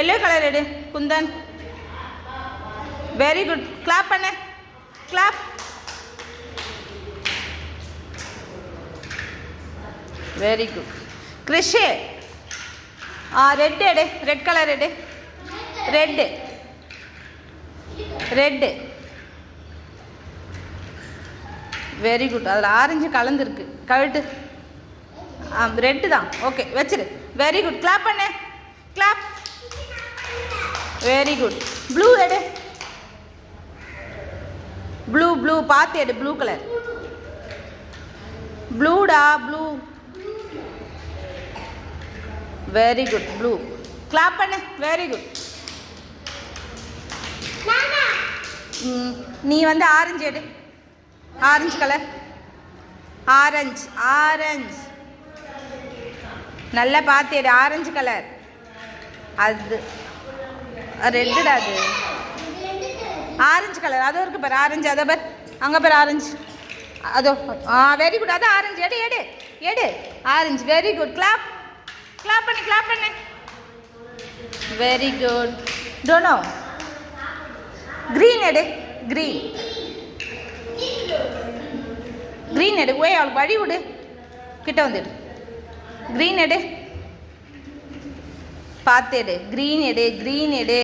Yellow colour எடு Kundan. Very good clap பண்ணு. Clap very good கிறிஷே ஆ ரெட் எடு. ரெட் கலர் எடு. ரெட்டு ரெட்டு வெரி குட் அதில் ஆரஞ்சு கலந்துருக்கு கழட்டு. ஆ ரெட்டு தான். ஓகே வச்சிரு. வெரி குட் கிளாப் பண்ணு. கிளாப் வெரி குட் ப்ளூ எடு. ப்ளூ ப்ளூ பார்த்து எடு. Blue colour ப்ளூடா blue very good blue clap பண்ணு. வெரி குட் நீ வந்து ஆரஞ்சு எடு. ஆரஞ்சு கலர் ஆரஞ்சு ஆரஞ்சு நல்லா பார்த்து எடு. ஆரஞ்சு கலர் அது ரெட்டுடா அது. ஆரஞ்சு கலர் அதோ இருக்கு பாரு ஆரஞ்சு அதை பார். அங்கே பார் ஆரஞ்சு. அதோ ஆ வெரி குட் அது ஆரஞ்சு எடு எடு எடு. Orange very good clap clap பண்ணு கிளாப் பண்ணு. வெரி குட் டோனோ க்ரீன் எடு க்ரீன் க்ரீன் எடு. ஓய் அவளுக்கு வழி விடு. கிட்ட வந்துடு க்ரீன் எடு. பார்த்து எடு. க்ரீன் எடு க்ரீன் எடு.